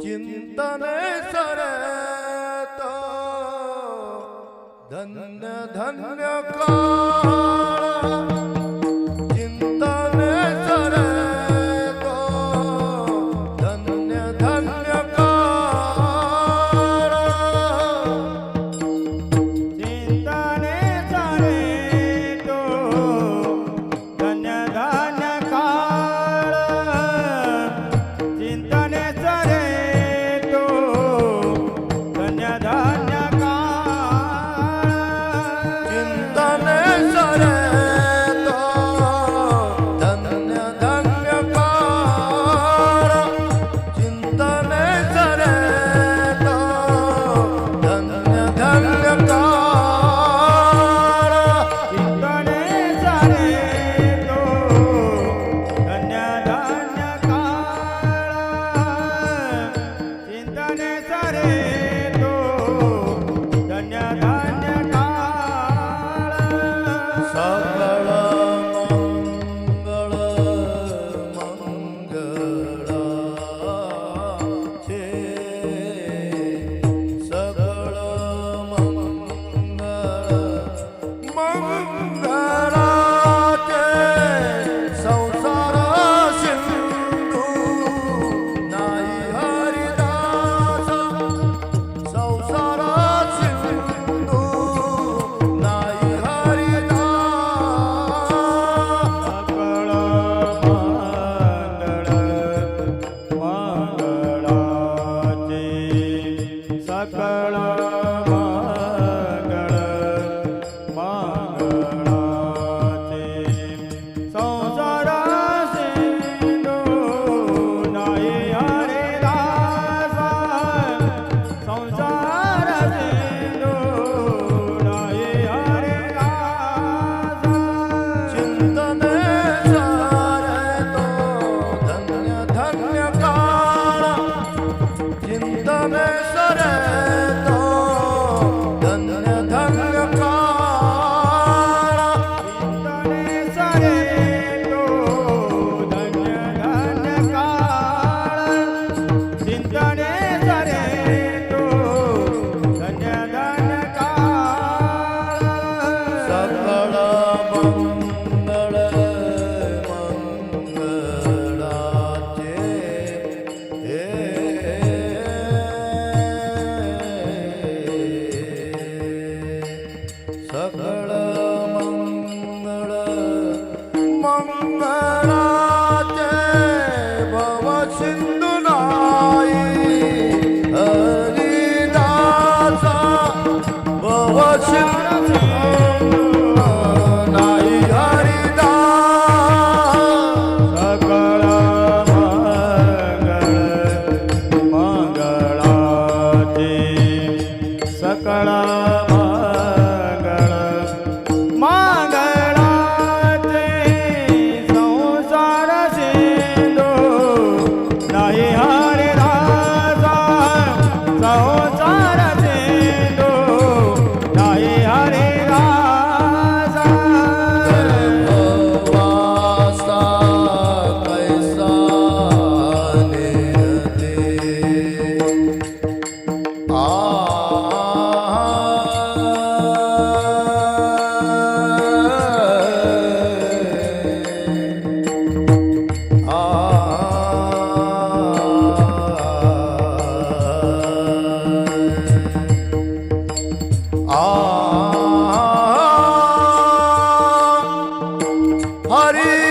चिंतने सरत धन्य धन्य काळ चिंतने चिंतने मंगळाचे Sao everybody.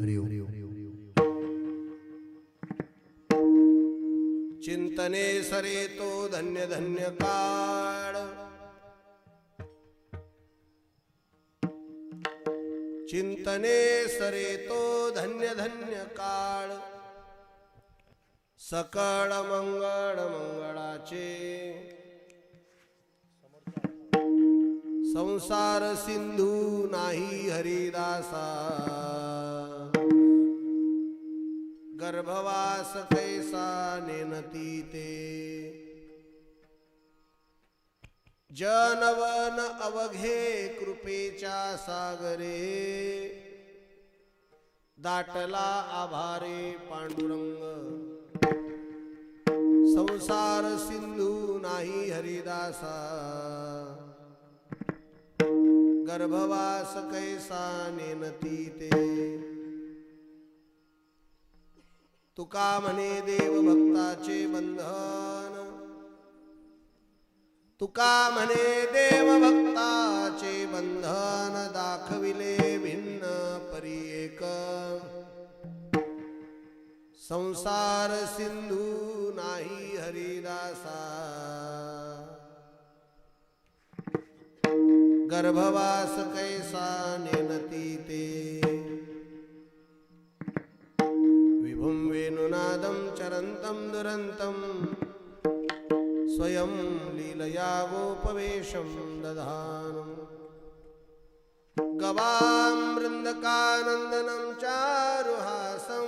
हरिओ चिंतने सरे तो धन्य धन्य काळ. चिंतने सरे तो धन्य धन्य काळ. सकळ मंगळ मंगळाचे. संसार सिंधू नाही हरिदासा. गर्भवास कैसा नेनती ते। जनवन अवघे कृपेच्या सागरे। दाटला आभारे पांडुरंग। संसार सिंधू नाही हरिदासा। गर्भवास कैसा नेनती ते। तुका म्हणे देव भक्ताचे बंधन. तुका म्हणे देव भक्ताचे बंधन दाखविले भिन्न परी एक संसार सिंधू नाही हरिदासा. गर्भवास कैसा नेनती ते. वेणुनादं चरन्तं दुरन्तं। स्वयं लीलयावोपवेशं दधानम् गवां वृन्दकानन्दनं चारुहासं।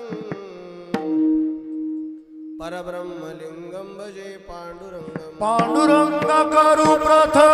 परब्रह्मलिङ्गं भजे पाण्डुरङ्गं। पाण्डुरङ्गकरु प्रथम